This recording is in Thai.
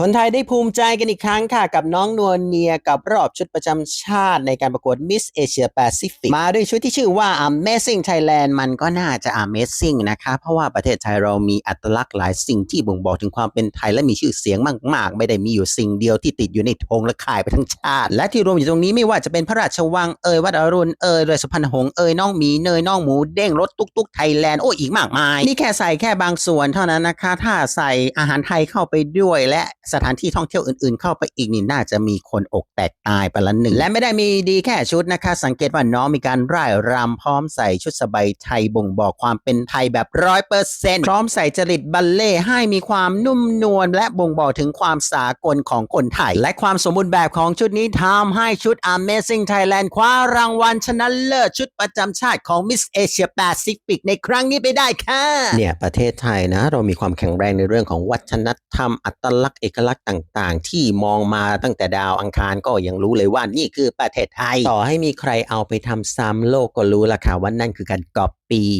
คนไทยได้ภูมิใจกันอีกครั้งค่ะ กับน้องนวลเนียกับรอบชุดประจำชาติในการประกวด Miss Asia Pacific มาด้วยชุดที่ชื่อว่า Amazing Thailand มันก็น่าจะ Amazing นะคะ เพราะว่าประเทศไทยเรามีอัตลักษณ์หลายสิ่งที่บ่งบอกถึงความเป็นไทยและมีชื่อเสียงมาก ๆ ไม่ได้มีอยู่สิ่งเดียวที่ติดอยู่ในธงและขายไปทั้งชาติ และที่รวมอยู่ตรงนี้ไม่ว่าจะเป็นพระราชวังเอ่ยวัดอรุณเอ่ยเรือสุพรรณหงษ์เอ่ยน้องหมีเนยน้องหมูเด้งรถตุ๊กตุ๊กไทยแลนด์โอ้อีกมากมายนี่แค่ใส่แค่บางส่วนเท่านั้นนะคะ ถ้าใส่อาหารไทยเข้าไปด้วยและสถานที่ท่องเที่ยวอื่นๆ เข้าไปอีกนี่น่าจะมีคนอกแตกตายไปละหนึ่ง และไม่ได้มีดีแค่ชุดนะคะ สังเกตว่าน้องมีการร่ายรำพร้อมใส่ชุดสบายไทยบ่งบอกความเป็นไทยแบบร้อยเปอร์เซ็นต์พร้อมใส่จริตบัลเล่ให้มีความนุ่มนวลและบ่งบอกถึงความสากลของคนไทย และความสมบูรณ์แบบของชุดนี้ทำให้ชุด Amazing Thailand คว้ารางวัลชนะเลิศชุดประจำชาติของ Miss Asia Pacific ในครั้งนี้ไปได้ค่ะเนี่ยประเทศไทยนะ เรามีความแข็งแรงในเรื่องของวัฒนธรรมอัตลักษณ์เอกลักษณ์ต่างๆ ที่มองมาตั้งแต่ดาวอังคารก็ยังรู้เลยว่านี่คือประเทศไทย ต่อให้มีใครเอาไปทำซ้ำโลกก็รู้ละค่ะว่านั่นคือการก๊อปปี้